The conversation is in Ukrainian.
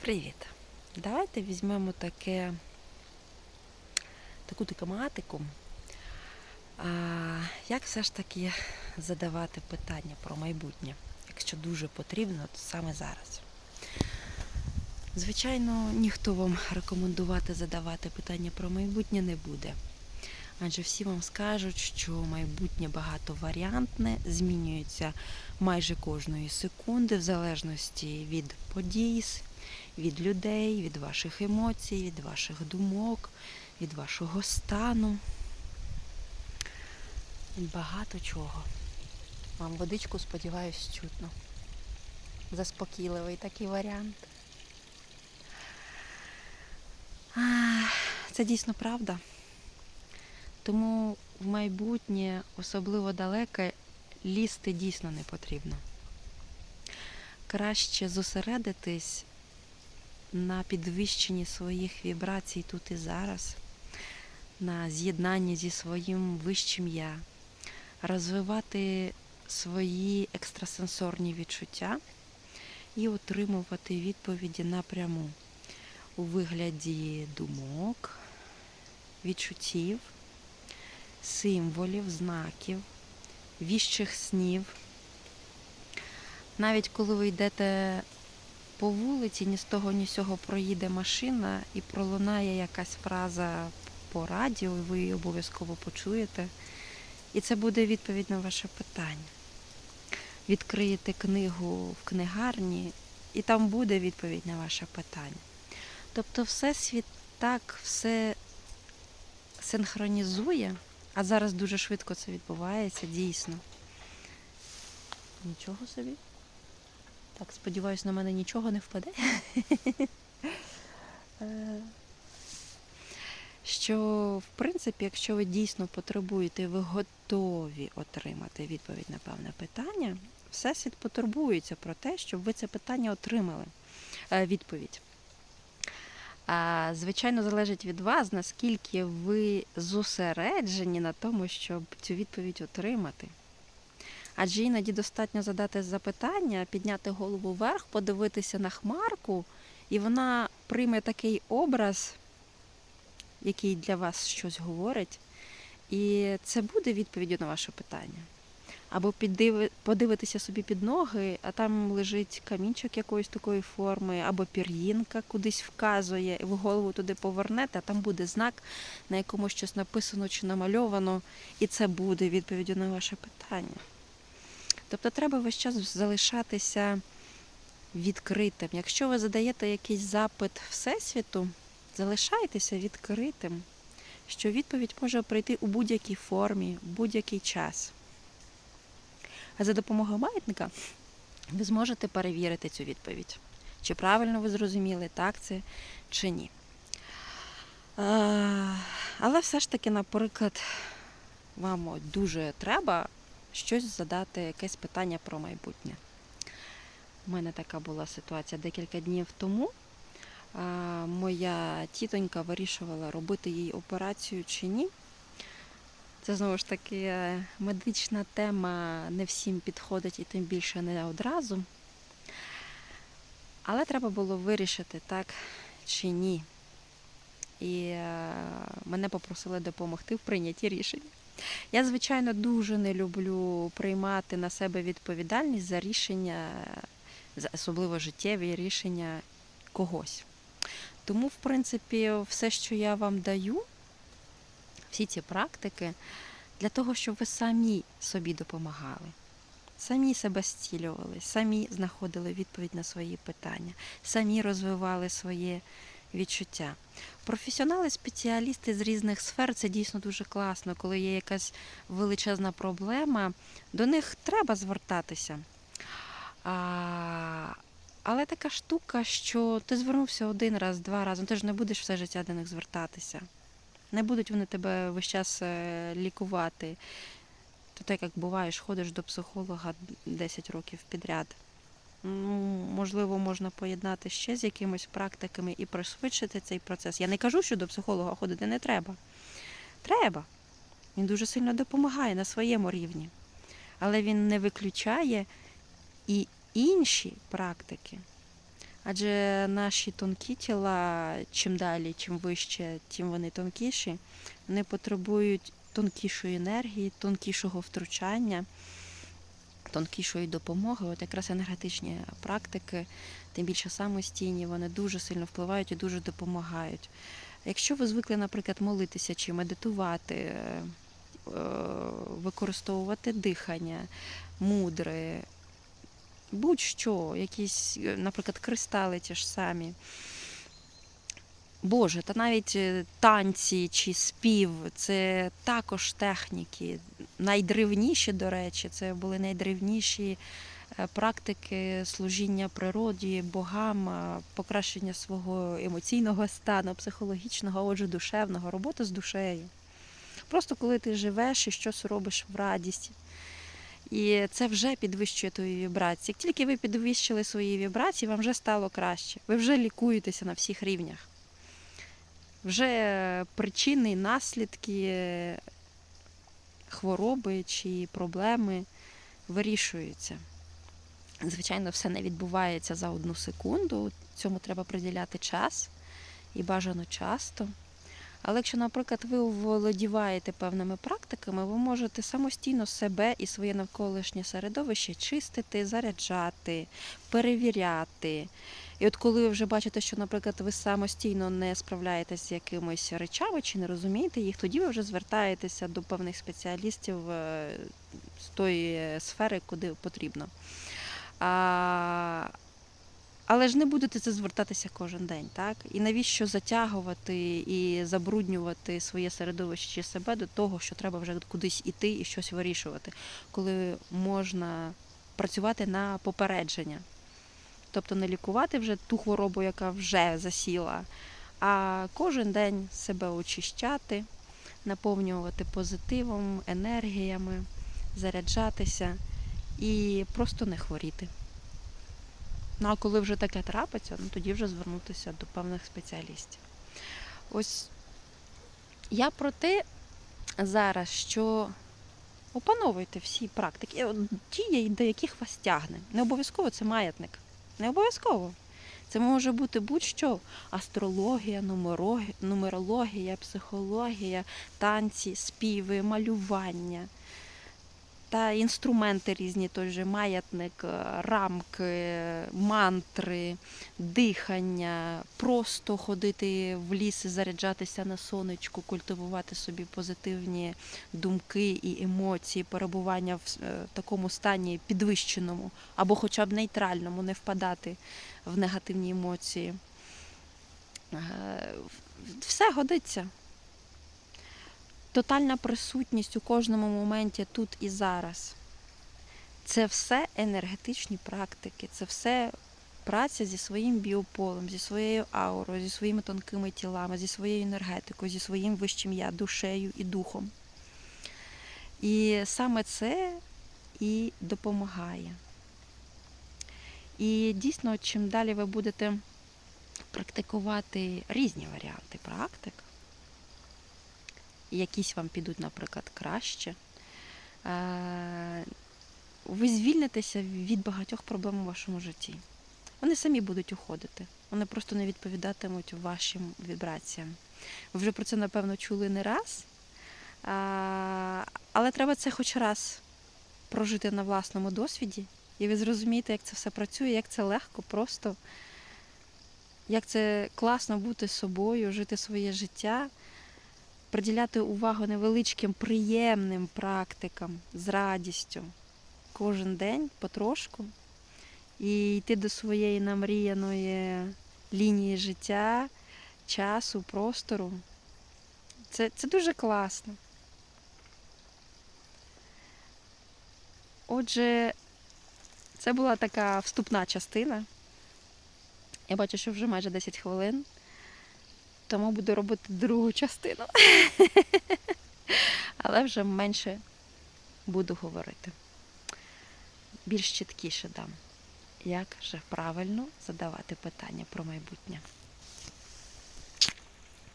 Привіт! Давайте візьмемо таке, таку тематику. Як все ж таки задавати питання про майбутнє, якщо дуже потрібно, то саме зараз. Звичайно, ніхто вам рекомендувати задавати питання про майбутнє не буде. Адже всі вам скажуть, що майбутнє багатоваріантне, змінюється майже кожної секунди, в залежності від подій, від людей, від ваших емоцій, від ваших думок, від вашого стану. Від багато чого. Вам водичку, сподіваюсь, чутно. Заспокійливий такий варіант. Це дійсно правда. Тому в майбутнє, особливо далеке, лізти дійсно не потрібно. Краще зосередитись на підвищенні своїх вібрацій тут і зараз, на з'єднанні зі своїм вищим я, розвивати свої екстрасенсорні відчуття і отримувати відповіді напряму у вигляді думок, відчуттів, символів, знаків, віщих снів. Навіть коли ви йдете по вулиці, ні з того, ні з цього проїде машина і пролунає якась фраза по радіо, і ви її обов'язково почуєте. І це буде відповідь на ваше питання. Відкриєте книгу в книгарні, і там буде відповідь на ваше питання. Тобто, Всесвіт так все синхронізує, а зараз дуже швидко це відбувається, дійсно. Нічого собі. Так, сподіваюсь, на мене нічого не впаде. Е, Що, в принципі, якщо ви дійсно потребуєте, ви готові отримати відповідь на певне питання, Всесвіт потурбується про те, щоб ви це питання отримали. Е, Відповідь. Звичайно, залежить від вас, наскільки ви зосереджені на тому, щоб цю відповідь отримати. Адже іноді достатньо задати запитання, підняти голову вверх, подивитися на хмарку, і вона прийме такий образ, який для вас щось говорить, і це буде відповіддю на ваше питання. Або подивитися собі під ноги, а там лежить камінчик якоїсь такої форми, або пір'їнка кудись вказує, і ви голову туди повернете, а там буде знак, на якому щось написано чи намальовано, і це буде відповіддю на ваше питання. Тобто треба весь час залишатися відкритим. Якщо ви задаєте якийсь запит Всесвіту, залишайтеся відкритим, що відповідь може прийти у будь-якій формі, в будь-який час. А за допомогою маятника ви зможете перевірити цю відповідь. Чи правильно ви зрозуміли, так це чи ні. Але все ж таки, наприклад, вам дуже треба щось задати, якесь питання про майбутнє. У мене така була ситуація декілька днів тому. Моя тітонька вирішувала, робити їй операцію чи ні. Це знову ж таки е, медична тема не всім підходить і тим більше не одразу. Але треба було вирішити, так чи ні. І е, мене попросили допомогти в прийнятті рішення. Я, звичайно, дуже не люблю приймати на себе відповідальність за рішення, особливо життєві рішення когось. Тому, в принципі, все, що я вам даю, всі ці практики, для того, щоб ви самі собі допомагали, самі себе зцілювали, самі знаходили відповідь на свої питання, самі розвивали своє відчуття. Професіонали, спеціалісти з різних сфер це дійсно дуже класно, коли є якась величезна проблема, до них треба звертатися. А, але така штука, що ти звернувся один раз, два рази, ну ти ж не будеш все життя до них звертатися. Не будуть вони тебе весь час е, лікувати. То так як буваєш, ходиш до психолога 10 років підряд. Ну, можливо, можна поєднати ще з якимись практиками і пришвидшити цей процес. Я не кажу, що до психолога ходити не треба. Треба. Він дуже сильно допомагає на своєму рівні. Але він не виключає і інші практики. Адже наші тонкі тіла, чим далі, чим вище, тим вони тонкіші, вони потребують тонкішої енергії, тонкішого втручання, тонкішої допомоги. От якраз енергетичні практики, тим більше самостійні, вони дуже сильно впливають і дуже допомагають. Якщо ви звикли, наприклад, молитися чи медитувати, е, використовувати дихання, мудре, будь-що, якісь, наприклад, кристали ті ж самі. Боже, та навіть е, танці чи спів це також техніки. Найдревніші, до речі, це були найдревніші е, практики служіння природі, богам, е, покращення свого емоційного стану, психологічного, отже, душевного, робота з душею. Просто коли ти живеш і щось робиш в радість. І це вже підвищує твої вібрації. Як тільки ви підвищили свої вібрації, вам вже стало краще. Ви вже лікуєтеся на всіх рівнях. Вже причини наслідки хвороби чи проблеми вирішуються. Звичайно, все не відбувається за одну секунду. Цьому треба приділяти час і бажано часто. Але якщо, наприклад, ви володіваєте певними практиками, ви можете самостійно себе і своє навколишнє середовище чистити, заряджати, перевіряти. І от коли ви вже бачите, що, наприклад, ви самостійно не справляєтесь з якимись речами чи не розумієте їх, тоді ви вже звертаєтеся до певних спеціалістів е, з тої сфери, куди потрібно. А, але ж не будете це звертатися кожен день, так? І навіщо затягувати і забруднювати своє середовище чи себе до того, що треба вже кудись іти і щось вирішувати, коли можна працювати на попередження. Тобто не лікувати вже ту хворобу, яка вже засіла, а кожен день себе очищати, наповнювати позитивом, енергіями, заряджатися і просто не хворіти. Ну а коли вже таке трапиться, ну тоді вже звернутися до певних спеціалістів. Ось я про те зараз, що опановуйте всі практики, От ті, до яких вас тягне. Не обов'язково це маятник. Не обов'язково. Це може бути будь-що: астрологія, нумерологія, психологія, танці, співи, малювання та інструменти різні, той же маятник, е, рамки, мантри, дихання, просто ходити в ліс заряджатися на сонечку, культивувати собі позитивні думки і емоції, перебування в е, такому стані підвищеному або хоча б нейтральному, не впадати в негативні емоції. Е, все годиться тотальна присутність у кожному моменті тут і зараз. Це все енергетичні практики, це все праця зі своїм біополем, зі своєю аурою, зі своїми тонкими тілами, зі своєю енергетикою, зі своїм вищим я, душею і духом. І саме це і допомагає. І дійсно, чим далі ви будете практикувати різні варіанти практик, якісь вам підуть, наприклад, краще. Е, ви звільнитеся від багатьох проблем у вашому житті. Вони самі будуть уходити, вони просто не відповідатимуть вашим вібраціям. Ви вже про це, напевно, чули не раз, але треба це хоч раз прожити на власному досвіді, і ви зрозумієте, як це все працює, як це легко, просто, як це класно бути собою, жити своє життя приділяти увагу невеличким приємним практикам з радістю кожен день потрошку і йти до своєї намріяної лінії життя, часу, простору. Це, Це дуже класно. Отже, це була така вступна частина. Я бачу, що вже майже 10 хвилин тому буду робити другу частину. Але вже менше буду говорити. Більш чіткіше дам, як же правильно задавати питання про майбутнє.